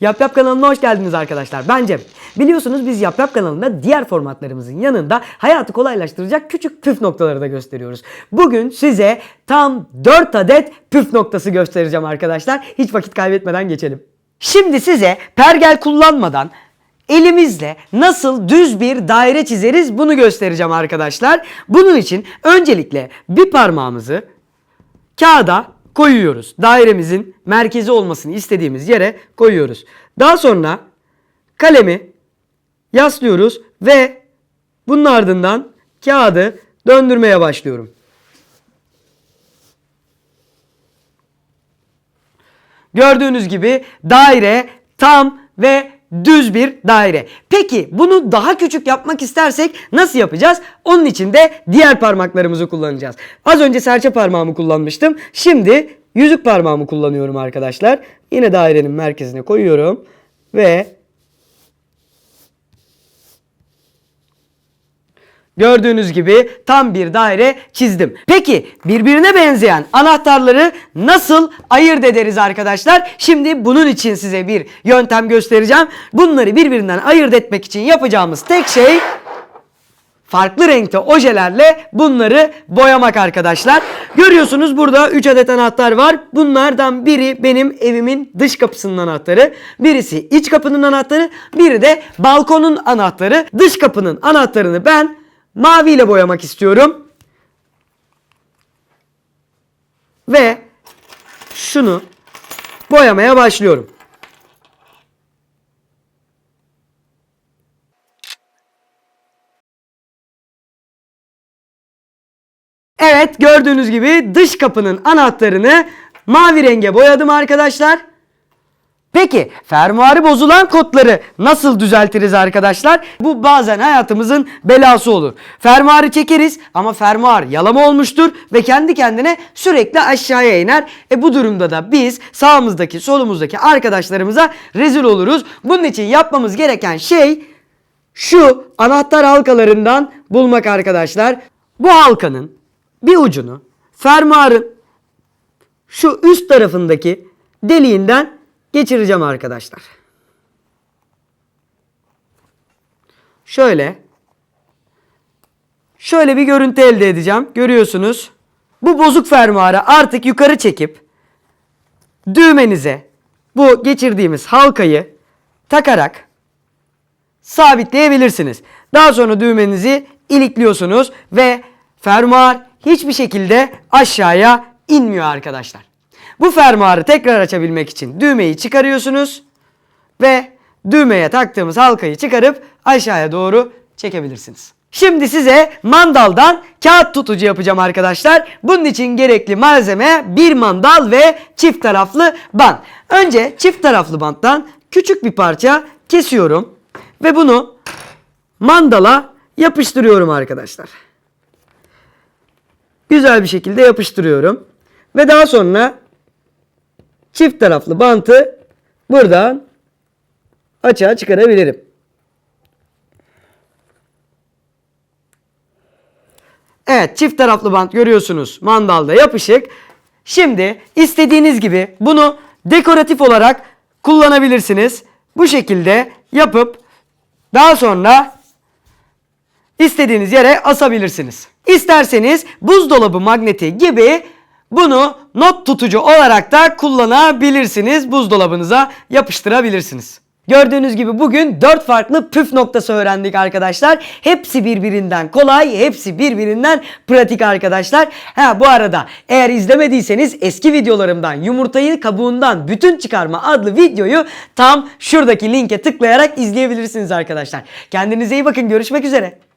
Yap Yap kanalına hoş geldiniz arkadaşlar. Ben Cem. Biliyorsunuz biz Yap Yap kanalında diğer formatlarımızın yanında hayatı kolaylaştıracak küçük püf noktaları da gösteriyoruz. Bugün size tam 4 adet püf noktası göstereceğim arkadaşlar. Hiç vakit kaybetmeden geçelim. Şimdi size pergel kullanmadan elimizle nasıl düz bir daire çizeriz bunu göstereceğim arkadaşlar. Bunun için öncelikle bir parmağımızı kağıda koyuyoruz. Dairemizin merkezi olmasını istediğimiz yere koyuyoruz. Daha sonra kalemi yaslıyoruz ve bunun ardından kağıdı döndürmeye başlıyorum. Gördüğünüz gibi daire tam ve düz bir daire. Peki bunu daha küçük yapmak istersek nasıl yapacağız? Onun için de diğer parmaklarımızı kullanacağız. Az önce serçe parmağımı kullanmıştım. Şimdi yüzük parmağımı kullanıyorum arkadaşlar. Yine dairenin merkezine koyuyorum ve Gördüğünüz gibi tam bir daire çizdim. Peki birbirine benzeyen anahtarları nasıl ayırt ederiz arkadaşlar? Şimdi bunun için size bir yöntem göstereceğim. Bunları birbirinden ayırt etmek için yapacağımız tek şey farklı renkte ojelerle bunları boyamak arkadaşlar. Görüyorsunuz burada 3 adet anahtar var. Bunlardan biri benim evimin dış kapısının anahtarı. Birisi iç kapının anahtarı. Biri de balkonun anahtarı. Dış kapının anahtarını ben maviyle boyamak istiyorum. Ve şunu boyamaya başlıyorum. Evet gördüğünüz gibi dış kapının anahtarını mavi renge boyadım arkadaşlar. Peki fermuarı bozulan kodları nasıl düzeltiriz arkadaşlar? Bu bazen hayatımızın belası olur. Fermuarı çekeriz ama fermuar yalama olmuştur ve kendi kendine sürekli aşağıya iner. E bu durumda da biz sağımızdaki solumuzdaki arkadaşlarımıza rezil oluruz. Bunun için yapmamız gereken şey şu anahtar halkalarından bulmak arkadaşlar. Bu halkanın bir ucunu fermuarın şu üst tarafındaki deliğinden geçireceğim arkadaşlar. Şöyle şöyle bir görüntü elde edeceğim. Görüyorsunuz. Bu bozuk fermuarı artık yukarı çekip düğmenize bu geçirdiğimiz halkayı takarak sabitleyebilirsiniz. Daha sonra düğmenizi ilikliyorsunuz ve fermuar hiçbir şekilde aşağıya inmiyor arkadaşlar. Bu fermuarı tekrar açabilmek için düğmeyi çıkarıyorsunuz ve düğmeye taktığımız halkayı çıkarıp aşağıya doğru çekebilirsiniz. Şimdi size mandaldan kağıt tutucu yapacağım arkadaşlar. Bunun için gerekli malzeme bir mandal ve çift taraflı bant. Önce çift taraflı banttan küçük bir parça kesiyorum ve bunu mandala yapıştırıyorum arkadaşlar. Güzel bir şekilde yapıştırıyorum. Ve daha sonra çift taraflı bantı buradan açığa çıkarabilirim. Evet çift taraflı bant görüyorsunuz mandalda yapışık. Şimdi istediğiniz gibi bunu dekoratif olarak kullanabilirsiniz. Bu şekilde yapıp daha sonra istediğiniz yere asabilirsiniz. İsterseniz buzdolabı magneti gibi bunu not tutucu olarak da kullanabilirsiniz. Buzdolabınıza yapıştırabilirsiniz. Gördüğünüz gibi bugün 4 farklı püf noktası öğrendik arkadaşlar. Hepsi birbirinden kolay, hepsi birbirinden pratik arkadaşlar. Ha bu arada eğer izlemediyseniz eski videolarımdan yumurtayı kabuğundan bütün çıkarma adlı videoyu tam şuradaki linke tıklayarak izleyebilirsiniz arkadaşlar. Kendinize iyi bakın. Görüşmek üzere.